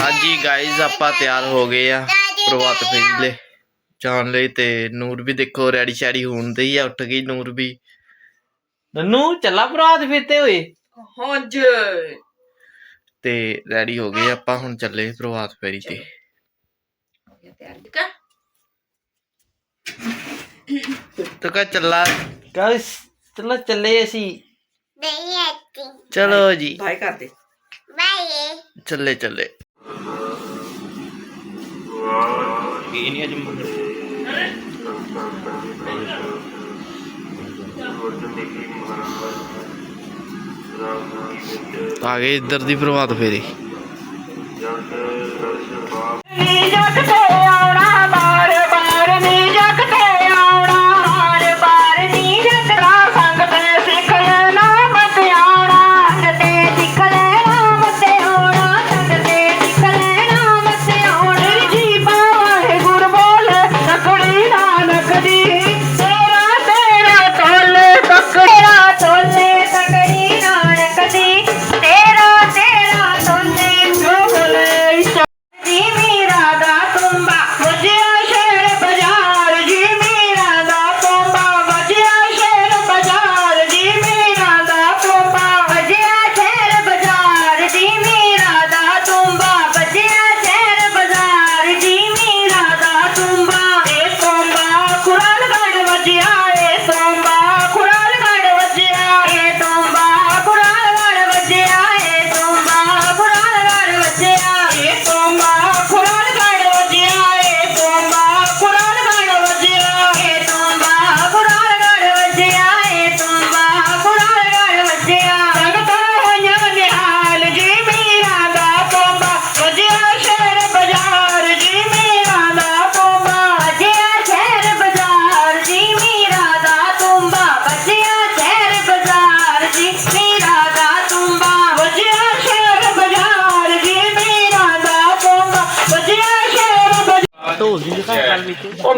ਹਾਂਜੀ ਗਾਇਜ਼ ਆਪਾਂ ਤਿਆਰ ਹੋ ਗਏ ਆ ਪ੍ਰਭਾਤ ਫੇਰੀ ਲਈ ਜਾਣ ਲਈ ਤੇ ਨੂਰ ਵੀ ਦੇਖੋ ਰੈਡੀ ਸ਼ੈਡੀ ਹੁੰਦੀ ਹੀ ਆ ਉੱਠ ਗਈ ਨੂਰ ਵੀ। ਨੰਨੂ ਚੱਲਾ ਪ੍ਰਭਾਤ ਫੇਤੇ ਹੋਏ ਹਾਂਜੀ। ਤੇ ਰੈਡੀ ਹੋ ਗਏ ਆਪਾਂ ਹੁਣ ਚੱਲੇ ਪ੍ਰਭਾਤ ਫੇਰੀ ਤੇ। ਤੂੰ ਕਹ ਚੱਲਾ। ਗਾਇਸ ਚਲੋ ਚੱਲੇ ਅਸੀਂ। ਨਹੀਂ ਆਤੀ ਚਲੋ ਜੀ। ਬਾਏ ਕਰ चले चले। आ गए इधर दी प्रभात फेरी।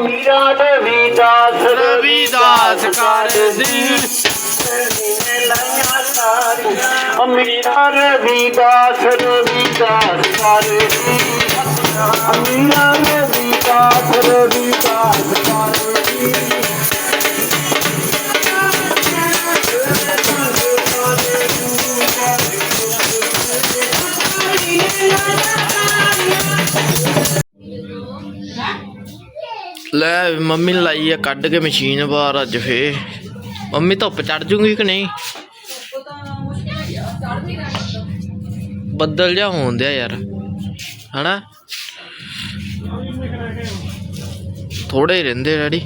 मीरा रविदास रविदास कर मीरा रविदास रविदास कर मीरा रविदास रविदास ਲੈ ਮੰਮੀ ਨੇ ਲਾਈ ਆ, ਕੱਢ ਕੇ ਮਸ਼ੀਨ ਬਾਹਰ ਅੱਜ ਫੇ ਮੰਮੀ ਧੁੱਪ ਚੜ ਜੂਗੀ ਕਿ ਨਹੀਂ? ਬੱਦਲ ਜਾ ਹੋਣ ਦਿਆ ਯਾਰ। ਹਨਾ? ਥੋੜੇ ਰਹਿੰਦੇ ਡੈਡੀ।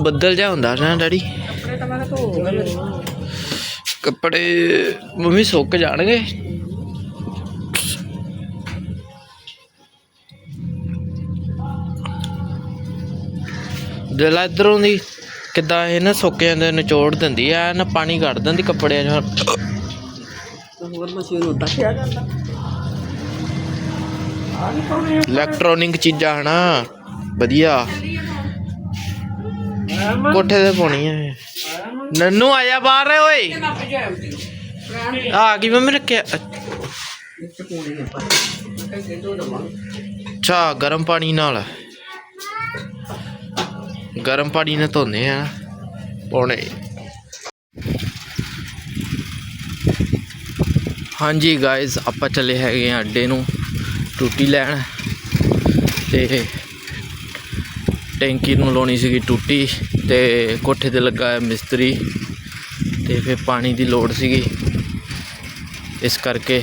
ਬੱਦਲ ਜਾ ਹੁੰਦਾ ਨਾ ਡੈਡੀ। ਕੱਪੜੇ ਮੰਮੀ ਸੁੱਕ ਜਾਣਗੇ। ਦਿਲ ਇਧਰੋਂ ਦੀ ਕਿੱਦਾਂ ਇਹ ਨਾ ਸੋਕਿਆਂ ਦੇ ਨਿਚੋੜ ਦਿੰਦੀ ਐ ਨਾ ਪਾਣੀ ਕੱਢ ਦਿੰਦੀ ਕੱਪੜਿਆਂ ਚੋਂ। ਹੋਰ ਮਸ਼ੀਨ ਉੱਡਾ ਕਿਆ ਕਰਦਾ ਇਲੈਕਟ੍ਰੋਨਿਕ ਚੀਜ਼ਾਂ ਹਨਾ, ਵਧੀਆ। ਕੋਠੇ ਤੇ ਪਾਉਣੀ ਐ ਨੰਨੂ ਆਇਆ ਬਾਹਰ ਓਏ। ਆ ਕੀ ਮੰਮੀ ਰੱਖਿਆ। ਅੱਛਾ, ਗਰਮ ਪਾਣੀ ਨਾਲ। ਗਰਮ ਪਾਣੀ ਨਾਲ ਧੋਨੇ ਆ। ਪੌਣੇ। ਹਾਂਜੀ ਗਾਇਸ ਆਪਾਂ ਚੱਲੇ ਹੈਗੇ ਆ ਅੱਡੇ ਨੂੰ ਟੂਟੀ ਲੈਣ। ਤੇ ਟੈਂਕੀ ਨੂੰ ਲਾਉਣੀ ਸੀਗੀ ਟੂਟੀ ਤੇ ਕੋਠੇ ਤੇ ਲੱਗਾ ਹੈ ਮਿਸਤਰੀ। ਤੇ ਫਿਰ ਪਾਣੀ ਦੀ ਲੋੜ ਸੀਗੀ। ਇਸ ਕਰਕੇ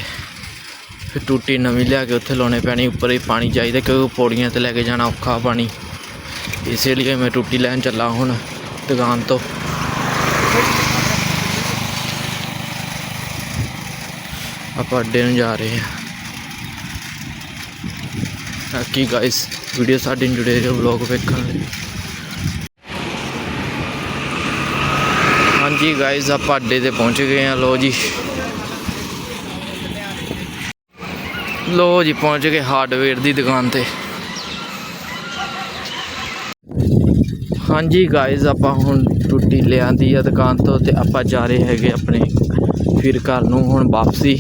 ਫਿਰ ਟੂਟੀ ਨਵੀਂ ਲਿਆ ਕੇ ਉੱਥੇ ਲਾਉਣੇ ਪੈਣੀ, ਉੱਪਰ ਹੀ ਪਾਣੀ ਚਾਹੀਦਾ ਕਿਉਂਕਿ ਪੌੜੀਆਂ ਤੇ ਲੈ ਕੇ ਜਾਣਾ ਔਖਾ ਪਾਣੀ। इसीलिए मैं रोटी लैन चला हूँ दुकान तो आप अड्डे में जा रहे हैं बाकी गाइस वीडियो साढ़े जुड़े रहे ब्लॉग वेखन हाँ जी गाइस आप अड्डे से पहुँच गए हैं लो जी ਲੋ ਜੀ ਪਹੁੰਚ ਗਏ ਹਾਰਡਵੇਅਰ ਦੀ ਦੁਕਾਨ ਤੇ ਹਾਂਜੀ ਗਾਇਜ਼ ਆਪਾਂ ਹੁਣ ਟੁੱਟੀ ਲਿਆਂਦੀ ਆ ਦੁਕਾਨ ਤੋਂ ਤੇ ਆਪਾਂ ਜਾ ਰਹੇ ਹੈਗੇ ਆਪਣੇ ਫਿਰ ਘਰ ਨੂੰ ਹੁਣ ਵਾਪਸੀ।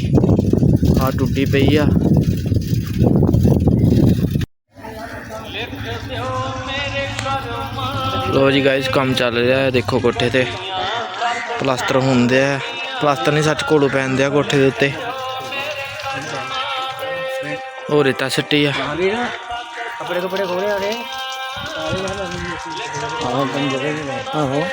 ਆ ਟੁੱਟੀ ਪਈ ਆ। ਲੋ ਜੀ ਗਾਇਸ ਕੰਮ ਚੱਲ ਰਿਹਾ ਹੈ, ਦੇਖੋ ਕੋਠੇ ਤੇ। ਪਲਾਸਟਰ ਹੁੰਦੇ ਆ। ਪਲਾਸਟਰ ਨਹੀਂ ਸੱਚ ਕੋਲੋਂ ਪੈਂਦੇ ਆ ਕੋਠੇ ਦੇ ਉੱਤੇ। ਹੋਰ ਰੇਤਾ ਸੱਟੀ ਆ। ਕੱਪੜੇ ਕੱਪੜੇ ਖੋਲੇ ਆਗੇ ਆਹੋ ਕੰਮ ਜਗ੍ਹਾ ਆਹੋ।